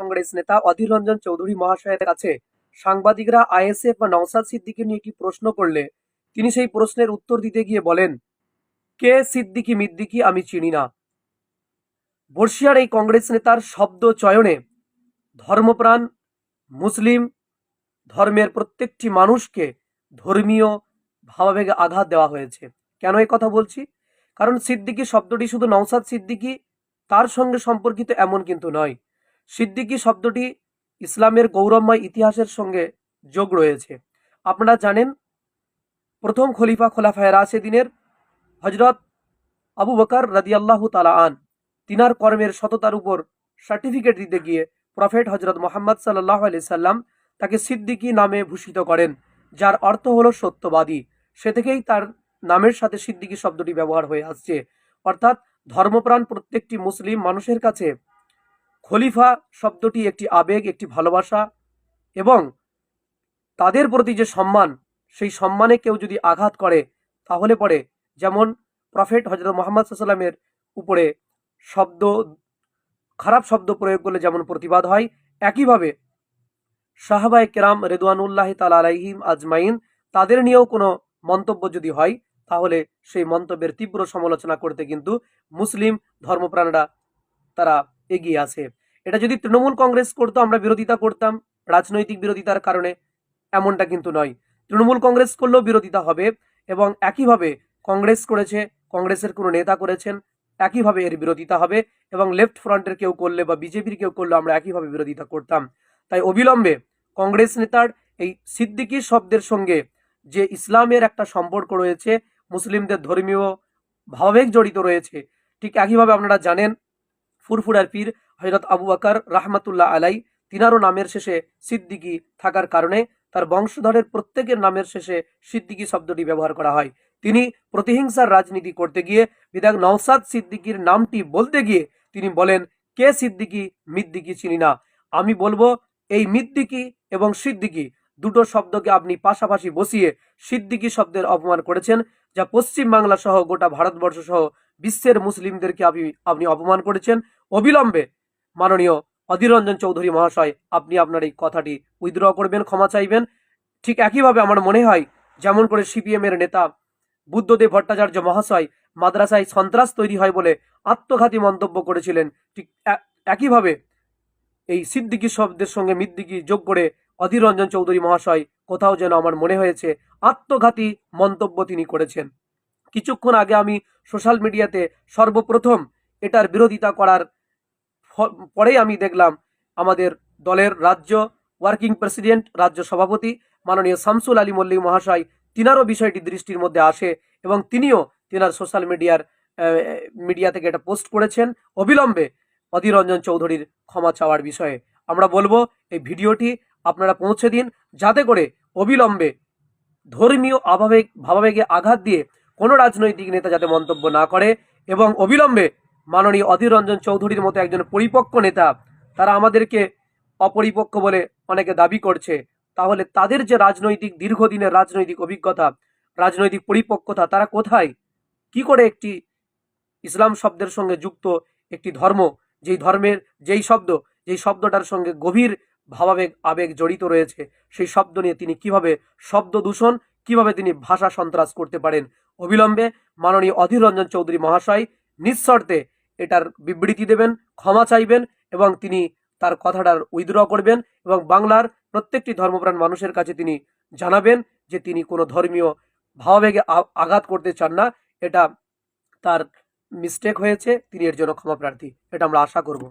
কংগ্রেস নেতা অধীর রঞ্জন চৌধুরী মহাশয়ের কাছে সাংবাদিকরা আইএসএফ বা নওসাদ সিদ্দিকী নিয়ে একটি প্রশ্ন করলে? তিনি সেই প্রশ্নের উত্তর দিতে গিয়ে বলেন, কে সিদ্দিকি মিদ্দিকি আমি চিনি না। বর্ষিয়ার এই কংগ্রেস নেতার শব্দ চয়নে ধর্মপ্রাণ, মুসলিম, ধর্মের প্রত্যেকটি মানুষকে ধর্মীয় ভাবাবেগে আঘাত দেওয়া হয়েছে। কেন এই কথা বলছি? কারণ সিদ্দিকি শব্দটি শুধু নওসাদ সিদ্দিকি, তার সঙ্গে সম্পর্কিত এমন কিন্তু নয়। সিদ্দিকি শব্দটি ইসলামের গৌরবময় ইতিহাসের সঙ্গে যোগ রয়েছে। আপনারা জানেন, প্রথম খলিফা খোলাফায় রাশেদিনের হজরত আবু বকর রাদিয়াল্লাহু তালা আন, তিনার কর্মের সততার উপর সার্টিফিকেট দিতে গিয়ে প্রফেট হজরত মোহাম্মদ সাল্লাহ আলি সাল্লাম তাকে সিদ্দিকি নামে ভূষিত করেন, যার অর্থ হলো সত্যবাদী। সে থেকেই তার নামের সাথে সিদ্দিকি শব্দটি ব্যবহার হয়ে আসছে। অর্থাৎ ধর্মপ্রাণ প্রত্যেকটি মুসলিম মানুষের কাছে খলিফা শব্দটি একটি আবেগ, একটি ভালোবাসা এবং তাদের প্রতি যে সম্মান, সেই সম্মানে কেউ যদি আঘাত করে, তাহলে পরে যেমন প্রফেট হজরত মোহাম্মদ সাল্লামের উপরে শব্দ, খারাপ শব্দ প্রয়োগ করলে যেমন প্রতিবাদ হয়, একইভাবে সাহাবাই কেরাম রেদওয়ানুল্লাহ তাল আলাইহিম আজমাইন তাদের নিয়েও কোনো মন্তব্য যদি হয়, তাহলে সেই মন্তব্যের তীব্র সমালোচনা করতে কিন্তু মুসলিম ধর্মপ্রাণরা তারা এগিয়ে আসে এটা যদি তৃণমূল কংগ্রেস করতো, আমরা বিরোধিতা করতাম, রাজনৈতিক বিরোধিতার কারণে এমনটা কিন্তু নয়। তৃণমূল কংগ্রেস করলেও বিরোধিতা হবে এবং একইভাবে কংগ্রেস করেছে, কংগ্রেসের কোনো নেতা করেছেন, একইভাবে এর বিরোধিতা হবে এবং লেফট ফ্রন্টের কেউ করলে বা বিজেপির কেউ করলে আমরা একইভাবে বিরোধিতা করতাম। তাই অবিলম্বে কংগ্রেস নেতার এই সিদ্দিকি শব্দের সঙ্গে যে ইসলামের একটা সম্পর্ক রয়েছে, মুসলিমদের ধর্মীয় ভাবাবেগ জড়িত রয়েছে, ঠিক একইভাবে আপনারা জানেন, ফুরফুরার পীর হজরত আবু আকার রাহমাতুল্লাহ আলাই তিনারও নামের শেষে সিদ্দিকি থাকার কারণে তার বংশধরের প্রত্যেকের নামের শেষে সিদ্দিকি শব্দটি ব্যবহার করা হয়। তিনি প্রতিহিংসার রাজনীতি করতে গিয়ে বিধায়ক নওসাদ সিদ্দিকির নামটি বলতে গিয়ে তিনি বলেন, কে সিদ্দিকি? মিদ্দিকি চিনি না। আমি বলব, এই মিদ্দিকি এবং সিদ্দিকি দুটো শব্দকে আপনি পাশাপাশি বসিয়ে সিদ্দিকি শব্দের অপমান করেছেন, যা পশ্চিম বাংলা সহ গোটা ভারতবর্ষ সহ বিশ্বের মুসলিমদেরকে আপনি আপনি অপমান করেছেন। অবিলম্বে মাননীয় অধীর রঞ্জন চৌধুরী মহাশয়, আপনি আপনার এই কথাটি উইথড্র করবেন, ক্ষমা চাইবেন। ঠিক একইভাবে আমার মনে হয়, যেমন করে সিপিএম এর নেতা বুদ্ধদেব ভট্টাচার্য মহাশয় মাদ্রাসায় সন্ত্রাস তৈরি হয় বলে আত্মঘাতী মন্তব্য করেছিলেন, ঠিক একইভাবে এই সিদ্দিকি শব্দের সঙ্গে মিদ্দিকি যোগ করে অধীর রঞ্জন চৌধুরী মহাশয় কোথাও যেন আমার মনে হয়েছে, আত্মঘাতী মন্তব্য তিনি করেছেন। কিছুক্ষণ আগে আমি সোশ্যাল মিডিয়াতে সর্বপ্রথম এটার বিরোধিতা করার পরেই আমি দেখলাম আমাদের দলের রাজ্য ওয়ার্কিং প্রেসিডেন্ট রাজ্য সভাপতি মাননীয় শামসুল আলী মল্লিক মহাশয়, তিনারও বিষয়টি দৃষ্টির মধ্যে আসে এবং তিনিও তিনার সোশ্যাল মিডিয়ার মিডিয়া থেকে এটা পোস্ট করেছেন। অবিলম্বে অধীর রঞ্জন চৌধুরীর ক্ষমা চাওয়ার বিষয়ে আমরা বলব, এই ভিডিওটি আপনারা পৌঁছে দিন যাতে করে অবিলম্বে ধর্মীয় আভাবেগ ভাবাবেগে আঘাত দিয়ে কোনো রাজনৈতিক নেতা যাতে মন্তব্য না করে এবং অবিলম্বে মাননীয় অধীর রঞ্জন চৌধুরীর মতো একজন পরিপক্ক নেতা, তারা আমাদেরকে অপরিপক্ক বলে অনেকে দাবি করছে। তাহলে তাদের যে রাজনৈতিক, দীর্ঘদিনের রাজনৈতিক অভিজ্ঞতা, রাজনৈতিক পরিপক্কতা, তারা কোথায়? কি করে একটি ইসলাম শব্দের সঙ্গে যুক্ত একটি ধর্ম, যেই ধর্মের, যেই শব্দ, যেই শব্দটার সঙ্গে গভীর ভাবাবেগ, আবেগ জড়িত রয়েছে, সেই শব্দ নিয়ে তিনি কীভাবে শব্দ দূষণ, কীভাবে তিনি ভাষা সন্ত্রাস করতে পারেন? অবিলম্বে মাননীয় অধীর রঞ্জন চৌধুরী মহাশয় নিঃশর্তে এটার বিবৃতি দেবেন, ক্ষমা চাইবেন এবং তিনি তার কথাটার উইথড্র করবেন এবং বাংলার প্রত্যেকটি ধর্মপ্রাণ মানুষের কাছে তিনি জানাবেন যে তিনি কোনো ধর্মীয় ভাবাবেগে আঘাত করতে চান না। এটা তার মিস্টেক হয়েছে, তিনি এর জন্য ক্ষমা প্রার্থী। এটা আমরা আশা করব।